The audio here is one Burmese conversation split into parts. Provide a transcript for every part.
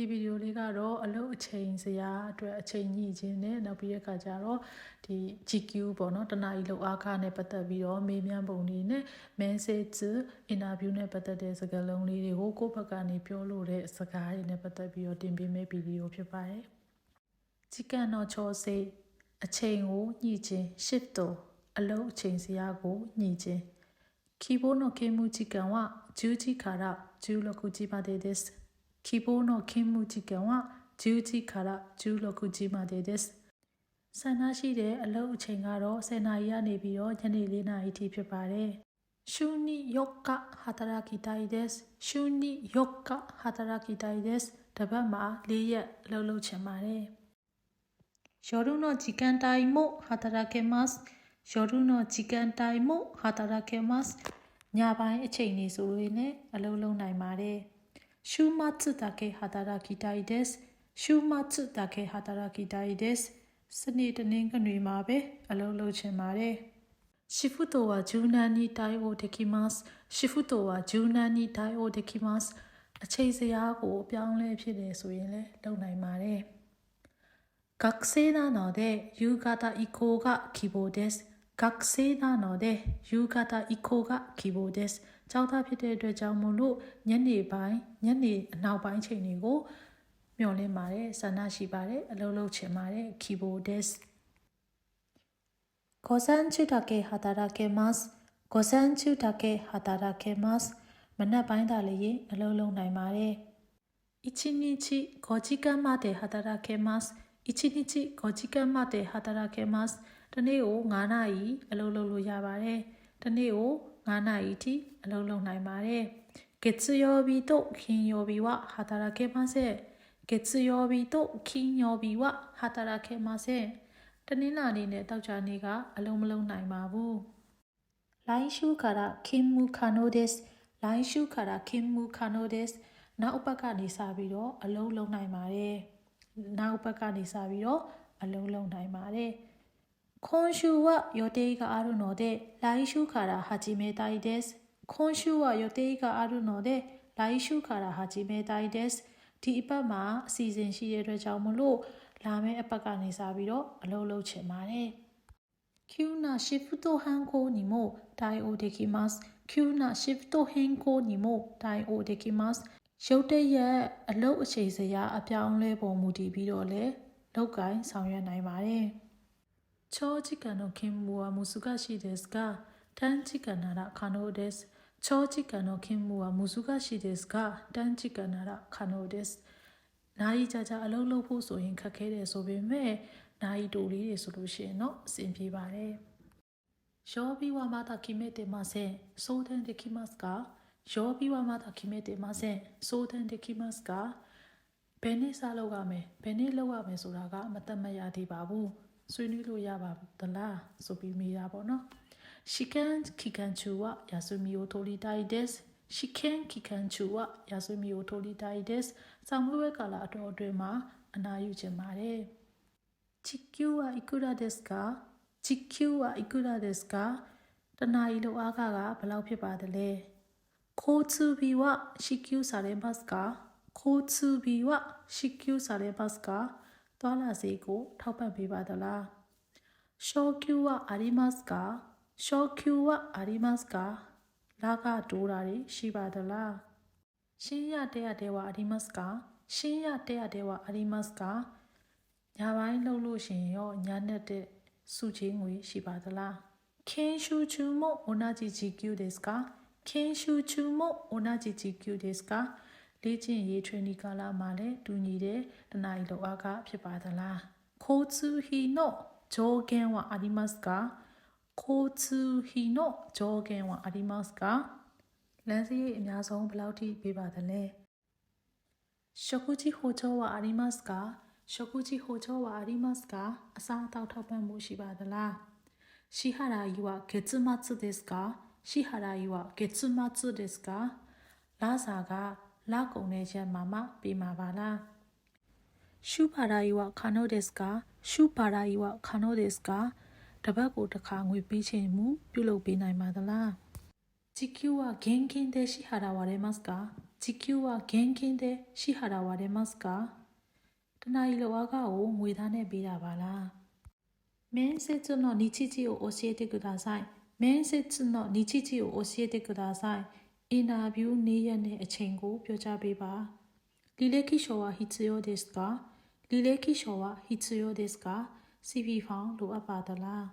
ဒီဗီဒီယိုလေးကတော့အလုပ်အချိန်စရာအတွက်အချိန်ညှိခြင်းနဲ့နောက်ပြီးရခါကျတော့ဒီ GQ ပေါ့နော်တနာရီလောက်အားခနဲ့ပတ်သက်ပြီးတော့မေးမြန်းပုံလေးနဲ့ message interview နဲ့ပတ်သက်တဲ့စကားလုံးလေးတွေကိုကိုယ့်ဘက်ကနေပြောလို့တဲ့စကားတွေနဲ့ပတ်သက်ပြီးတော့တင်ပေးမယ့်ဗီဒီယိုဖြစ်ပါတယ်။ Chicken တော့ချောစေအချိန်ကိုညှိခြင်း shift တော့အလုပ်အချိန်စရာကိုညှိခြင်း keyboard no kemu chicken wa juji kara ju lokuji ba de desu 기본 업무 지경화 지우지 가라 주로 구지마 되데스 ဆန္ဒရှိတဲ့အလုပ်အချိန်ကတော့10နာရီကနေပြီးတော့ညနေ4နာရီထိဖြစ်ပါတယ်။ရှုနိယောကဟာတရာကီတိုင်ဒက်စ်ရှုနိယောကဟာတရာကီတိုင်ဒက်စ်တပတ်မှာ၄ရက်အလုပ်လုပ်ချင်ပါတယ်။ယောရုနောဂျီကန်တိုင်မို့ဟာတရာကေမတ်စ်ယောရုနောဂျီကန်တိုင်မို့ဟာတရာကေမတ်စ်ညာပိုင်းအချိန်တွေဆိုရင်လည်းအလုပ်လုပ်နိုင်ပါတယ်။ 週末だけ働きたいです。週末だけ働きたいです。စနေတနင်္ဂနွေမှာပဲအလုပ်လုပ်ချင်ပါတယ်။シフトは柔軟に対応できます。シフトは柔軟に対応できます。အချိန်စရာကိုအပြောင်းလဲဖြစ်တယ်ဆိုရင်လည်းလုပ်နိုင်ပါတယ်။学生なので夕方以降が希望です。 学生なので夕方以降が希望です။ကျောင်းသားဖြစ်တဲ့အတွက်ကြောင့်မို့လို့ညနေပိုင်းညနေအနောက်ပိုင်းချိန်တွေကိုမျှော်လင့်ပါတယ်ဆန္ဒရှိပါတယ်အလုပ်လုပ်ချင်ပါတယ် keyboard desk 午前中だけ働けます午前中だけ働けますမနက်ပိုင်းသာလည်းရင်အလုပ်လုပ်နိုင်ပါတယ်1日5時間まで働けます1日5時間まで働けます တနေ့ကို9နာရီအလုပ်လုပ်လို့ရပါတယ်တနေ့ကို9နာရီထိအလုပ်လုပ်နိုင်ပါတယ်月曜日と金曜日は働けません月曜日と金曜日は働けませんတနင်္လာနေ့နဲ့တောက်ကြနေ့ကအလုံးမလုံးနိုင်ပါဘူး来週から勤務可能です来週から勤務可能ですနောက်ဘက်ကနေစပြီးတော့အလုံးလုံးနိုင်ပါတယ်နောက်ဘက်ကနေစပြီးတော့အလုံးလုံးနိုင်ပါတယ် 今週は予定があるので来週から始めたいです今週は予定があるので来週から始めたいですဒီအပတ်မှာအစီအစဉ်ရှိတဲ့အတွက်ကြောင့်မလို့လာမယ့်အပတ်ကနေစပြီးတော့အလုပ်လုပ်ချင်ပါတယ်急なシフト変更にも対応できます急なシフト変更にも対応できますရုတ်တရက်အလုပ်အခြေစရာအပြောင်းလဲပုံမူတည်ပြီးတော့လေလောက်ကိုင်းဆောင်ရွက်နိုင်ပါတယ် 長時間の勤務は難しいですが短時間なら可能です長時間の勤務は難しいですが短時間なら可能ですနိုင်ကြကြအလုပ်လုပ်ဖို့ဆိုရင်ခက်ခဲတယ်ဆိုပေမဲ့နိုင်တူလေးတွေဆိုလို့ရှိရင်တော့အဆင်ပြေပါတယ်曜日はまだ決めてません相談できますか曜日はまだ決めてません相談できますかဘယ်နေ့စလုပ်ရမယ်ဘယ်နေ့လုပ်ရမယ်ဆိုတာကမတတ်မရသေးပါဘူး ဆွေးနွေးလို့ရပါသလားဆိုပြီးမေးတာပေါ့နော် She can kikanchu wa yasumi o toritai desu She can kikanchu wa yasumi o toritai desu ဆောင်းမွေးဝဲကာလအတော်အတွင်းမှာအနာယူခြင်းပါတယ် Chikyu wa ikura desu ka Chikyu wa ikura desu ka တနာယီလောက်အားကကဘလောက်ဖြစ်ပါသလဲ Kotsubi wa shikyu sare bus ka Kotsubi wa shikyu sare bus ka 通費は支給されますかသွားလာစေကိုထောက်ပံ့ပေးပါသလား昇給はありますか昇給はありますかလာကတိုးတာတွေရှိပါသလားရှင်းရတဲ့ရတဲ့はありますかရှင်းရတဲ့ရတဲ့はありますかညာပိုင်းလှုပ်လို့ရှင်ရောညာနဲ့တဲ့စုချင်းငွေရှိပါသလား研修中も同じ時給ですか研修中も同じ時給ですか လေ့ကျင့်ရေးထွေးနီကာလမှာလည်းတူညီတဲ့တနအီလောက်အားကဖြစ်ပါသလားခိုချူဟီနိုဂျိုဂန်ဝါအာဒီမတ်စ်ကခိုချူဟီနိုဂျိုဂန်ဝါအာဒီမတ်စ်ကလမ်းစရိတ်အများဆုံးဘယ်လောက်ထိပေးပါသလဲရှကူချီဟိုချိုဝါအာဒီမတ်စ်ကရှကူချီဟိုချိုဝါအာဒီမတ်စ်ကအစားအသောက်ထောက်ပံ့မှုရှိပါသလားရှိဟာရာယူဝါဂက်ဇမတ်စ်ဒစ်ကရှိဟာရာယူဝါဂက်ဇမတ်စ်ဒစ်ကလာစာက လကုန်တဲ့ရက်မှာမှပေးမှာပါလားရှုပါရာယီဝခါနိုဒက်စကာရှုပါရာယီဝခါနိုဒက်စကာတပတ်ကိုတစ်ခါငွေပေးခြင်းမူပြုလုပ်ပေးနိုင်ပါသလား地球は現金で支払われますか 時給は現金で支払われますかတနအီလောကကိုငွေသားနဲ့ပေးတာပါလား面接の日時を教えてください面接の日時を教えてください အင်တာဗျူးနေ့ရက်နဲ့အချိန်ကိုပြောကြားပေးပါリレキショは必要ですかリレキショは必要ですか CV ファンလိုအပ်ပါသလား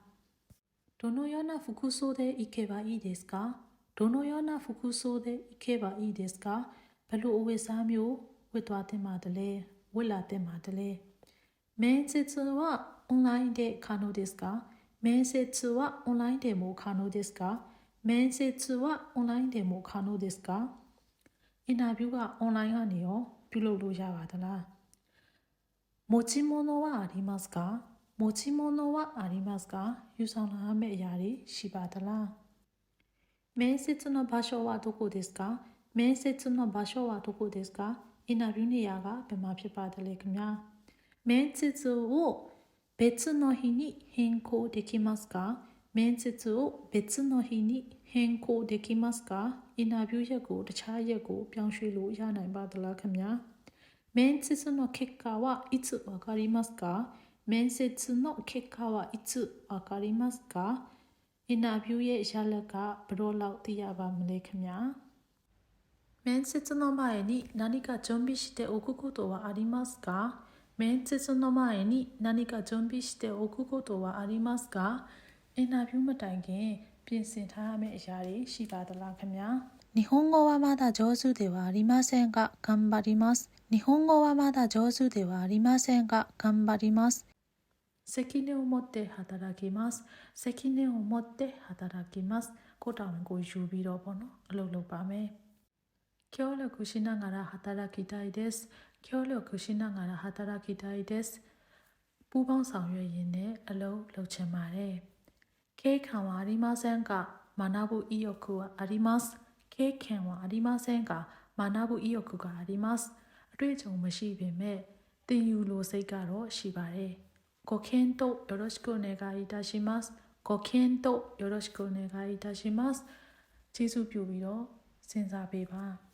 どのような服装で行けばいいですかどのような服装で行けばいいですかဘယ်လိုအဝတ်အစားမျိုးဝတ်သွားတင်ပါတယ်ဝတ်လာတင်ပါတယ်面接はオンラインで可能ですか面接はオンラインでも可能ですか 面接はオンラインでも可能ですかအင်တာဗျူးကအွန်လိုင်းကနေရောပြုလုပ်လို့ရပါသလား持ち物はありますか持ち物はありますかယူဆောင်လာမယ့်အရာတွေရှိပါသလား面接の場所はどこですか面接の場所はどこですかအင်တာဗျူးနေရာကဘယ်မှာဖြစ်ပါသလဲခင်ဗျာ面接を別の日に変更できますか面接を別の日に 変更できますかအင်တာဗျူးရက်ကိုတခြားရက်ကိုပြောင်းရွှေ့လို့ရနိုင်ပါသလားခင်ဗျာ面接の結果はいつわかりますか面接の結果はいつわかりますかအင်တာဗျူးရဲ့ရလဒ်ကဘယ်တော့လောက်သိရပါမလဲခင်ဗျာ面接の前に何か準備しておくことはありますか面接の前に何か準備しておくことはありますかအင်တာဗျူးမတိုင်ခင် ပြင်ဆင်ထားရမယ့်အရာတွေရှိပါသလားခင်ဗျာ日本語はまだ上手ではありませんが頑張ります日本語はまだ上手ではありませんが頑張ります責任を持って働きます責任を持って働きますကိုတောင်းကိုယူပြီးတော့ပေါ့နော်အလုပ်လုပ်ပါမယ်協力しながら働きたいです協力しながら働きたいですပူပေါင်းဆောင်ရွက်ရင်းနဲ့အလုပ်လုပ်ချင်ပါတယ် 経験はありませんが学ぶ意欲はあります経験はありませんが学ぶ意欲がありますအတွေ့အကြုံမရှိပေမဲ့သင်ယူလိုစိတ်ကတော့ရှိပါတယ်ご検討よろしくお願いいたしますご検討よろしくお願いいたしますကျေးဇူးပြုပြီးတော့စဉ်းစားပေးပါ